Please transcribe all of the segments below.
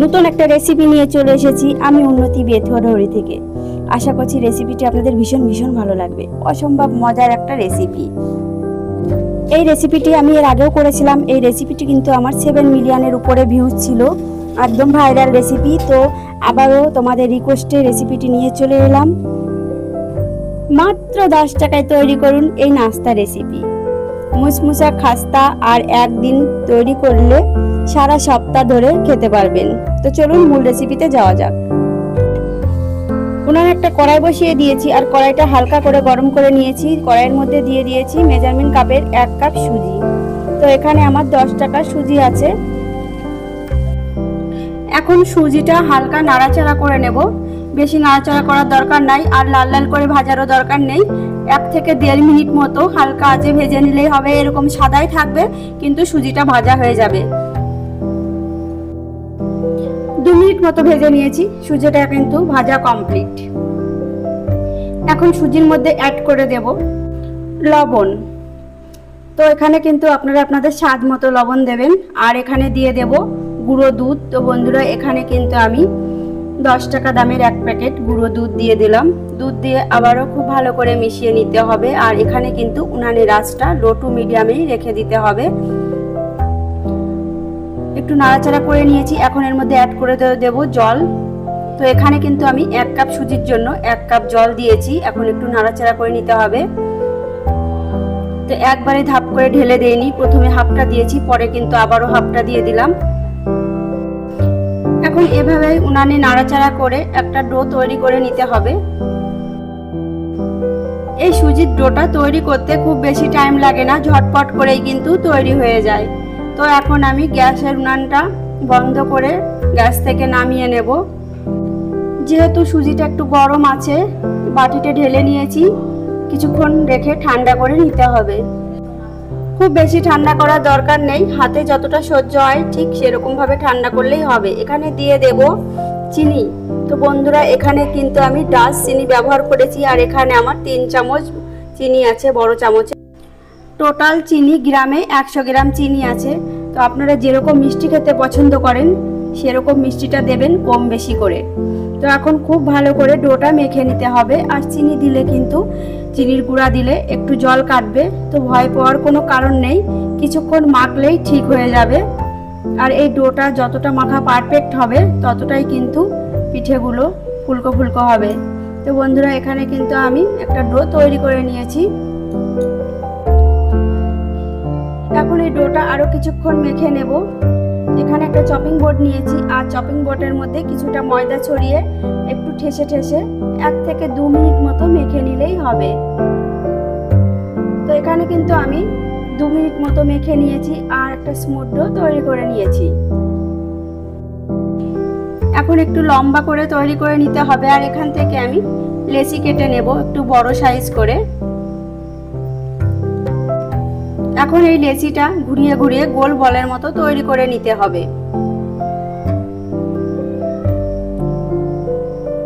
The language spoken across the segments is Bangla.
নতুন একটা রেসিপি নিয়ে চলে এসেছি আমি উন্নতি বেথুয়াডহরি থেকে। আশা করছি রেসিপিটি আপনাদের ভীষণ ভীষণ ভালো লাগবে। অসম্ভব মজার একটা রেসিপি এই রেসিপিটি আমি এর আগেও করেছিলাম। এই রেসিপিটি কিন্তু আমার সেভেন মিলিয়নের উপরে ভিউজ ছিল। একদম ভাইরাল রেসিপি তো আবারও তোমাদের রিকোয়েস্টে রেসিপিটি নিয়ে চলে এলাম। মাত্র দশ টাকায় তৈরি করুন এই নাস্তা রেসিপি মুসমুসা খাস্তা আর একদিন তৈরি করলে সারা সপ্তাহ ধরে খেতে পারবেন। তো চলুন মূল রেসিপিতে যাওয়া যাক। উনানে একটা কড়াই বসিয়ে দিয়েছি আর কড়াইটা হালকা করে গরম করে নিয়েছি। কড়াইয়ের মধ্যে দিয়ে দিয়েছি মেজারমেন্ট কাপের এক কাপ সুজি। তো এখানে আমার দশ টাকা সুজি আছে। এখন সুজিটা হালকা নাড়াচাড়া করে নেব। বেশি নাড়াচাড়া করার দরকার নাই আর লাল লাল করে ভাজারও দরকার নেই। এক থেকে দেড় মিনিট মতো হালকা আঁচে ভেজে নিলেই হবে, এরকম সাদাই থাকবে, কিন্তু সুজিটা ভাজা হয়ে যাবে। দু মিনিট মতো ভেজে নিয়েছি, সুজিটা কিন্তু ভাজা কমপ্লিট এখন সুজির মধ্যে অ্যাড করে দেব লবণ। তো এখানে কিন্তু আপনারা আপনাদের স্বাদ মতো লবণ দেবেন, আর এখানে দিয়ে দেব গুঁড়ো দুধ। তো বন্ধুরা, এখানে কিন্তু আমি দশ টাকা দামের এক প্যাকেট গুঁড়ো দুধ দিয়ে দিলাম। দুধ দিয়ে আবারও খুব ভালো করে মিশিয়ে নিতে হবে। আর এখানে কিন্তু উনানের আঁচটা লো টু মিডিয়ামেই রেখে দিতে হবে। একটু নাড়াচাড়া করে নিয়েছি। এখন এর মধ্যে অ্যাড করে দেব জল। তো এখানে কিন্তু আমি এক কাপ সুজির জন্য এক কাপ জল দিয়েছি। এখন একটু নাড়াচাড়া করে নিতে হবে। তো একবারে ধাপ করে ঢেলে দেইনি। প্রথমে হাফটা দিয়েছি, পরে কিন্তু আবারও হাফটা দিয়ে দিলাম। এখন এভাবে উনানে নাড়াচাড়া করে একটা ডো তৈরি করে নিতে হবে। এই সুজির ডোটা তৈরি করতে খুব বেশি টাইম লাগে না, ঝটপট করেই কিন্তু তৈরি হয়ে যায়। তো এখন আমি গ্যাসের উনানটা বন্ধ করে গ্যাস থেকে নামিয়ে নেব। যেহেতু সুজিটা একটু গরম আছে, বাটিতে ঢেলে নিয়েছি, কিছুক্ষণ রেখে ঠান্ডা করে নিতে হবে। খুব বেশি ঠান্ডা করার দরকার নেই। হাতে যতটা সহ্য হয় ঠিক সেরকম ভাবে ঠান্ডা করলেই হবে। এখানে দিয়ে দেব চিনি। তো বন্ধুরা, এখানে কিন্তু আমি ডাস চিনি ব্যবহার করেছি আর এখানে আমার তিন চামচ চিনি আছে, বড় চামচে। টোটাল চিনি গ্রামে একশো গ্রাম চিনি আছে। তো আপনারা যেরকম মিষ্টি খেতে পছন্দ করেন সেরকম মিষ্টিটা দেবেন কম বেশি করে। তো এখন খুব ভালো করে ডোটা মেখে নিতে হবে। আর চিনি দিলে কিন্তু, চিনির গুঁড়া দিলে একটু জল কাটবে। তো ভয় পাওয়ার কোনো কারণ নেই। কিছুক্ষণ মাখলেই ঠিক হয়ে যাবে। আর এই ডোটা যতটা মাখা পারফেক্ট হবে, ততটাই কিন্তু পিঠেগুলো ফুলকো ফুলকো হবে। তো বন্ধুরা, এখানে কিন্তু আমি একটা ডো তৈরি করে নিয়েছি। এখন এই ডোটা আরও কিছুক্ষণ মেখে নেব। এখানে একটা চপিং বোর্ড নিয়েছি। আর চপিং বোর্ডের মধ্যে কিছুটা ময়দা ছড়িয়ে একটু ঠেসে ঠেসে এক থেকে দু মিনিট মতো মেখে নিলেই হবে। তো এখানে কিন্তু আমি দু মিনিট মতো মেখে নিয়েছি আর একটা স্মুথ ডো তৈরি করে নিয়েছি। এখন একটু লম্বা করে তৈরি করে নিতে হবে। আর এখান থেকে আমি লেসি কেটে নেব একটু বড় সাইজ করে। এখন এই লেচিটা ঘুরিয়ে ঘুরিয়ে গোল বলের মতো তৈরি করে নিতে হবে।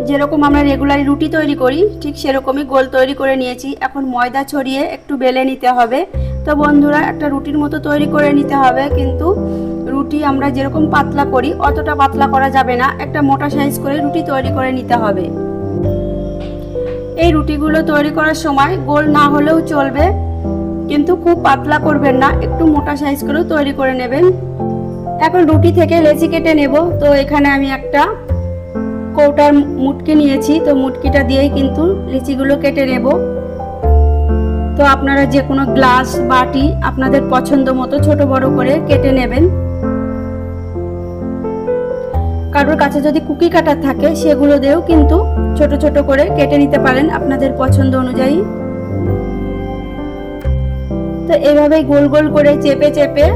যেরকম আমরা রেগুলার রুটি তৈরি করি, ঠিক সেরকমই গোল তৈরি করে নিয়েছি। এখন ময়দা ছড়িয়ে একটু বেলে নিতে হবে। তো বন্ধুরা, একটা রুটির মতো তৈরি করে নিতে হবে, কিন্তু রুটি আমরা যেরকম পাতলা করি, অতটা পাতলা করা যাবে না। একটা মোটা সাইজ করে রুটি তৈরি করে নিতে হবে। এই রুটিগুলো তৈরি করার সময় গোল না হলেও চলবে। কিন্তু খুব পাতলা করবেন না, একটু মোটা সাইজ করেও তৈরি করে নেবেন। এখন রুটি থেকে লেচি কেটে নেব। তো এখানে আমি একটা কৌটার মুটকি নিয়েছি। তো মুটকিটা দিয়েই কিন্তু লিচিগুলো কেটে নেব। তো আপনারা যে কোনো গ্লাস, বাটি আপনাদের পছন্দ মতো ছোট বড় করে কেটে নেবেন। কারোর কাছে যদি কুকি কাটার থাকে, সেগুলো দিয়েও কিন্তু ছোট ছোট করে কেটে নিতে পারেন আপনাদের পছন্দ অনুযায়ী। তো এভাবেই গোল গোল করে চেপে চেপে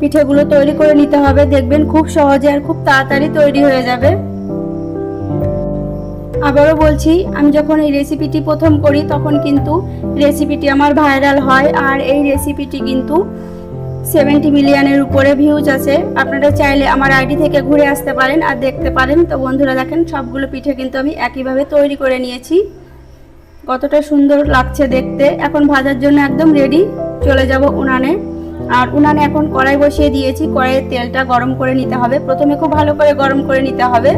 পিঠেগুলো তৈরি করে নিতে হবে। দেখবেন খুব সহজে আর খুব তাড়াতাড়ি তৈরি হয়ে যাবে। আবারও বলছি, আমি যখন এই রেসিপিটি প্রথম করি, তখন কিন্তু রেসিপিটি আমার ভাইরাল হয় আর এই রেসিপিটি কিন্তু সেভেন্টি মিলিয়নের উপরে ভিউজ আছে। আপনারা চাইলে আমার আইডি থেকে ঘুরে আসতে পারেন আর দেখতে পারেন। তো বন্ধুরা দেখেন, সবগুলো পিঠে কিন্তু আমি একইভাবে তৈরি করে নিয়েছি। কতটা সুন্দর লাগছে দেখতে। এখন ভাজার জন্য একদম রেডি চলে যাব উনানে। আর উনানে এখন কড়াই বসিয়ে দিয়েছি, কড়াইয়ের তেলটা গরম করে নিতে হবে। প্রথমে খুব ভালো করে গরম করে নিতে হবে।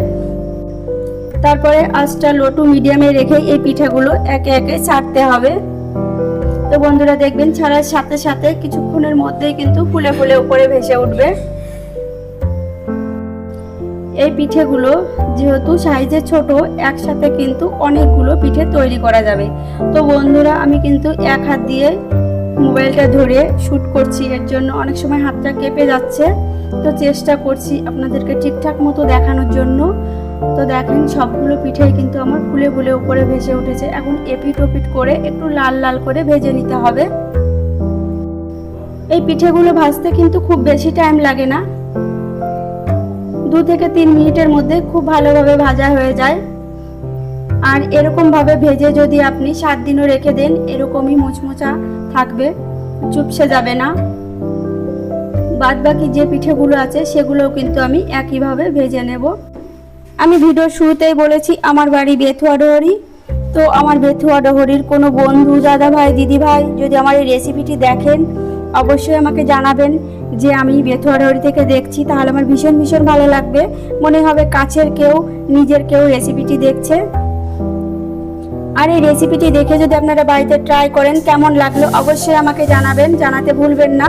তারপরে আঁচটা লো টু মিডিয়ামে রেখে এই পিঠাগুলো একে একে ছাড়তে হবে। তো বন্ধুরা দেখবেন ছাড়ার সাথে সাথে কিছুক্ষণের মধ্যেই কিন্তু ফুলে ফুলে উপরে ভেসে উঠবে। এই পিঠেগুলো যেহেতু সাইজে ছোট, একসাথে কিন্তু অনেকগুলো পিঠে তৈরি করা যাবে। তো বন্ধুরা, আমি কিন্তু এক হাত দিয়ে মোবাইলটা ধরে শ্যুট করছি। এর জন্য অনেক সময় হাতটা কেঁপে যাচ্ছে। তো চেষ্টা করছি আপনাদেরকে ঠিকঠাক মতো দেখানোর জন্য। তো দেখেন, সবগুলো পিঠেই কিন্তু আমার ফুলে ফুলে উপরে ভেসে উঠেছে। এখন এপিট ওপিট করে একটু লাল লাল করে ভেজে নিতে হবে। এই পিঠেগুলো ভাজতে কিন্তু খুব বেশি টাইম লাগে না। দু থেকে তিন মিনিটের মধ্যে খুব ভালোভাবে ভাজা হয়ে যায়। আর এরকম ভাবে ভেজে যদি আপনি সাত দিনও রেখে দেন, এরকমই মুচমুচা থাকবে, চুপসে যাবে না। বাদ বাকি যে পিঠেগুলো আছে, সেগুলোও কিন্তু আমি একইভাবে ভেজে নেব। আমি ভিডিওর শুরুতেই বলেছি, আমার বাড়ি বেথুয়া ডহরি। তো আমার বেথুয়া ডহরির কোনো বন্ধু দাদা ভাই দিদি ভাই যদি আমার এই রেসিপিটি দেখেন, অবশ্যই আমাকে জানাবেন। যে আমি বেথুয়া ডহরি থেকে দেখছি, তাহলে আমার ভীষণ ভীষণ ভালো লাগবে। মনে হবে কাছের কেউ, নিজের কেউ রেসিপিটি দেখছে। আর এই রেসিপিটি দেখে যদি আপনারা বাড়িতে ট্রাই করেন, কেমন লাগল অবশ্যই আমাকে জানাবেন, জানাতে ভুলবেন না।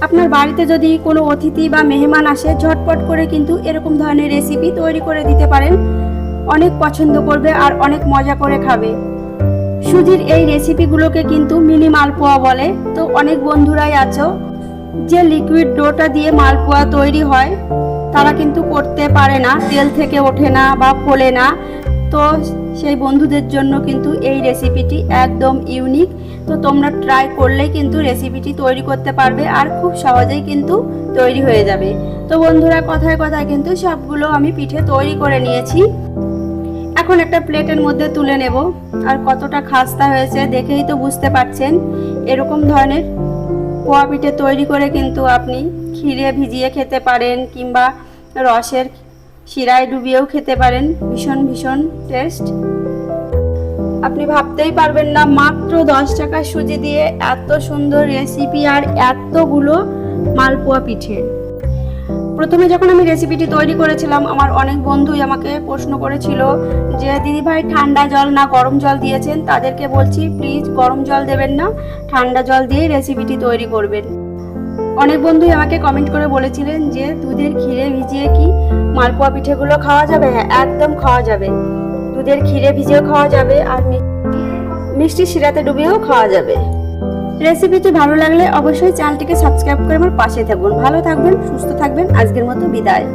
আপনার বাড়িতে যদি কোনো অতিথি বা মেহমান আসে, ঝটপট করে কিন্তু এরকম ধরনের রেসিপি তৈরি করে দিতে পারেন। অনেক পছন্দ করবে আর অনেক মজা করে খাবে। সুজির এই রেসিপিগুলোকে কিন্তু মিনি মালপোয়া বলে। তো অনেক বন্ধুরাই আছো যে লিকুইড ডোটা দিয়ে মালপোয়া তৈরি হয়, তারা কিন্তু করতে পারে না, তেল থেকে ওঠে না বা ফোলে না। তো সেই বন্ধুদের জন্য কিন্তু এই রেসিপিটি একদম ইউনিক তো তোমরা ট্রাই করলেই কিন্তু রেসিপিটি তৈরি করতে পারবে আর খুব সহজেই কিন্তু তৈরি হয়ে যাবে। তো বন্ধুরা, কথায় কথায় কিন্তু সবগুলো আমি পিঠে তৈরি করে নিয়েছি। এখন একটা প্লেটের মধ্যে তুলে নেব। আর কতটা খাস্তা হয়েছে দেখেই তো বুঝতে পারছেন। এরকম ধরনের পোয়া পিঠে তৈরি করে কিন্তু আপনি ক্ষীরে ভিজিয়ে খেতে পারেন কিংবা রসের শিরায় ডুবিয়েও খেতে পারেন। ভীষণ ভীষণ টেস্ট। আপনি ভাবতেই পারবেন না, মাত্র দশ টাকা সুজি দিয়ে এত সুন্দর রেসিপি আর এতগুলো মালপোয়া পিঠে। প্রথমে যখন আমি রেসিপিটি তৈরি করেছিলাম, আমার অনেক বন্ধুই আমাকে প্রশ্ন করেছিল যে দিদি ভাই ঠান্ডা জল না গরম জল দিয়েছেন? তাদেরকে বলছি, প্লিজ গরম জল দেবেন না, ঠান্ডা জল দিয়ে রেসিপিটি তৈরি করবেন। অনেক বন্ধুই আমাকে কমেন্ট করে বলেছিলেন যে, দুধের ক্ষীরে ভিজিয়ে কি মালপোয়া পিঠেগুলো খাওয়া যাবে? হ্যাঁ একদম খাওয়া যাবে। দুধের ক্ষীরে ভিজিয়েও খাওয়া যাবে আর মিষ্টি শিরাতে ডুবিয়েও খাওয়া যাবে। রেসিপিটি ভালো লাগলে অবশ্যই চ্যানেলটিকে সাবস্ক্রাইব করে আমার পাশে থাকবেন ভালো থাকবেন, সুস্থ থাকবেন। আজকের মতো বিদায়।